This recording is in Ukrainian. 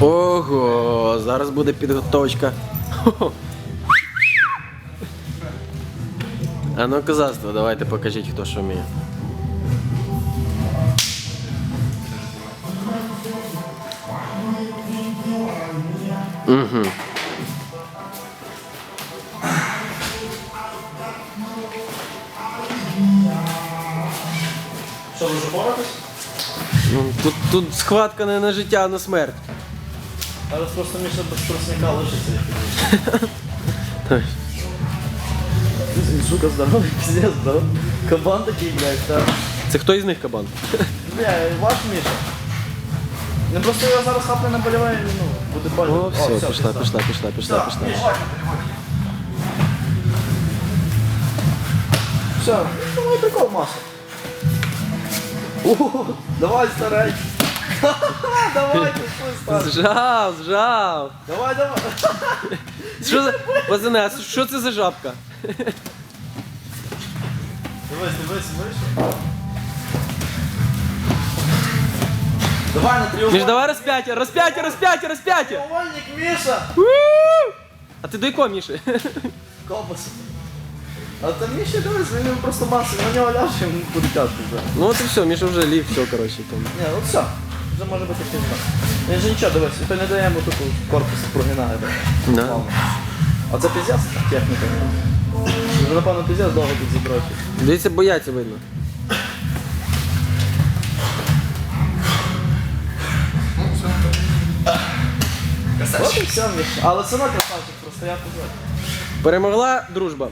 Ого, зараз буде підготовочка. А ну козацтво, давайте покажіть, хто що вміє. Угу. Що, ви вже боретесь? Ну, тут, тут схватка не на життя, а на смерть. Зараз просто Міша без тростника лишиться. Так. Сука, здоровий, піздець, да? Кабан такий, блядь, та. Це хто із них кабан? Бля, ваш Міша. Ну просто я зараз хапне наболіває, ну, буде больно. О, все, пішла, пішла, пішла, пішла, пішла. Все, ну, давай прикол маса. О, давай, старай. Давай, що, старий. Зжав, зжав. Давай, давай. Що за... Пацани, а що це за жабка? Дивись, дивись, дивись. Давай на. Між давай розп'яття, розп'яття, розп'яття, розп'яття. Треугольник, Міша. А ти до якого, Міші? Колбас. А там Міша, дивись, він просто маса, на нього ляже, він буде тяжко вже. Ну от і все, Міша вже ліг, все, коротше, там. Ні, ну все. Вже може бути пізно. Він же нічого, дивись, то не даємо тут корпус прогинає. так. Да. Плавно. А це піздець техніка. Вже, напевно, піздець довго тут забрати. Дивіться, бояться видно. От і все, Міша. Але все одно красавчик, просто я позор. Перемогла дружба.